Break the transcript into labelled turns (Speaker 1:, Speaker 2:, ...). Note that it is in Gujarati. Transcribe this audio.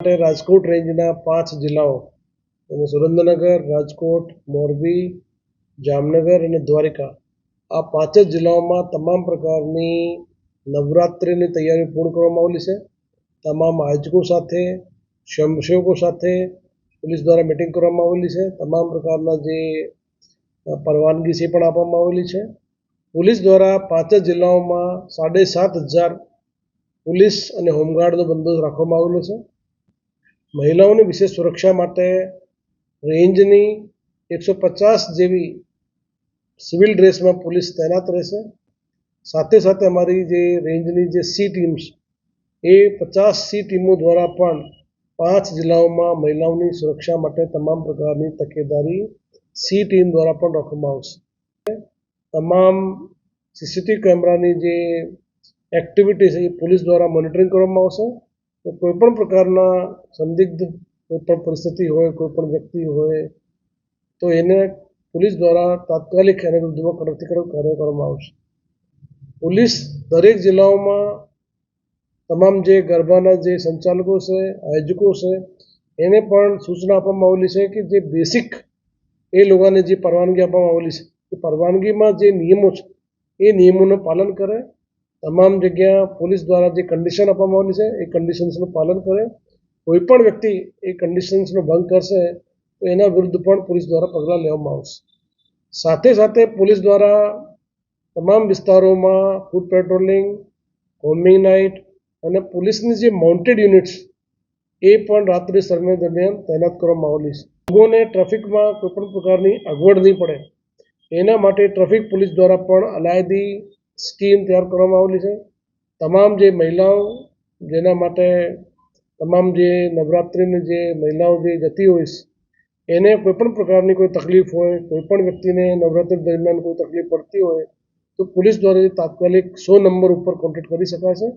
Speaker 1: માટે રાજકોટ રેન્જના પાંચ જિલ્લાઓ અને સુરેન્દ્રનગર, રાજકોટ, મોરબી, જામનગર અને દ્વારિકા. આ પાંચ જ જિલ્લાઓમાં તમામ પ્રકારની નવરાત્રિની તૈયારી પૂર્ણ કરવામાં આવેલી છે. તમામ આયોજકો સાથે, સ્વયંસેવકો સાથે પોલીસ દ્વારા મિટિંગ કરવામાં આવેલી છે. તમામ પ્રકારના જે પરવાનગી છે પણ આપવામાં આવેલી છે. પોલીસ દ્વારા પાંચ જ જિલ્લાઓમાં સાડે સાત હજાર પોલીસ અને હોમગાર્ડનો બંદોબસ્ત રાખવામાં આવેલો છે. મહિલાઓની વિશેષ સુરક્ષા માટે રેન્જની એકસો પચાસ જેવી સિવિલ ડ્રેસમાં પોલીસ તૈનાત રહેશે. સાથે સાથે અમારી જે રેન્જની જે સી ટીમ્સ, એ પચાસ સી ટીમો દ્વારા પણ પાંચ જિલ્લાઓમાં મહિલાઓની સુરક્ષા માટે તમામ પ્રકારની તકેદારી સી ટીમ દ્વારા પણ રાખવામાં આવશે. તમામ સીસીટીવી કેમેરાની જે એક્ટિવિટી છે એ પોલીસ દ્વારા મોનિટરિંગ કરવામાં આવશે. કોઈપણ પ્રકારના સંદિગ્ધ કોઈપણ પરિસ્થિતિ હોય, કોઈપણ વ્યક્તિ હોય, તો એને પોલીસ દ્વારા તાત્કાલિક એને વિરુદ્ધમાં કડકથી કડક કાર્ય કરવામાં આવશે. પોલીસ દરેક જિલ્લાઓમાં તમામ જે ગરબાના જે સંચાલકો છે, આયોજકો છે, એને પણ સૂચના આપવામાં આવેલી છે કે જે બેસિક એ લોકોને જે પરવાનગી આપવામાં આવેલી છે, એ પરવાનગીમાં જે નિયમો છે, એ નિયમોનું પાલન કરે તમામ જગ્યા પોલીસ દ્વારા જે કન્ડિશન આપવામાં આવેલી છે, એ કન્ડિશન્સનું પાલન કરે. કોઈ પણ વ્યક્તિ એ કન્ડિશન્સનો ભંગ કરશે, તો એના વિરુદ્ધ પણ પોલીસ દ્વારા પગલાં લેવામાં આવશે. સાથે સાથે પોલીસ દ્વારા તમામ વિસ્તારોમાં ફૂડ પેટ્રોલિંગ હોમિંગ નાઇટ અને પોલીસની જે માઉન્ટેડ યુનિટ્સ એ પણ રાત્રિ સમય દરમિયાન તૈનાત કરવામાં આવેલી છે. લોકોને ટ્રાફિકમાં કોઈપણ પ્રકારની અગવડ નહીં પડે. એના માટે ટ્રાફિક પોલીસ દ્વારા પણ અલાયદી સ્કીમ તૈયાર કરવામાં આવેલી છે. તમામ જે મહિલાઓ જેના માટે, તમામ જે નવરાત્રિની જે મહિલાઓ જે જતી હોય એને કોઈપણ પ્રકારની કોઈ તકલીફ હોય, કોઈપણ વ્યક્તિને નવરાત્રિ દરમિયાન કોઈ તકલીફ પડતી હોય, તો પોલીસ દ્વારા તાત્કાલિક સો નંબર ઉપર કોન્ટેક્ટ કરી શકાશે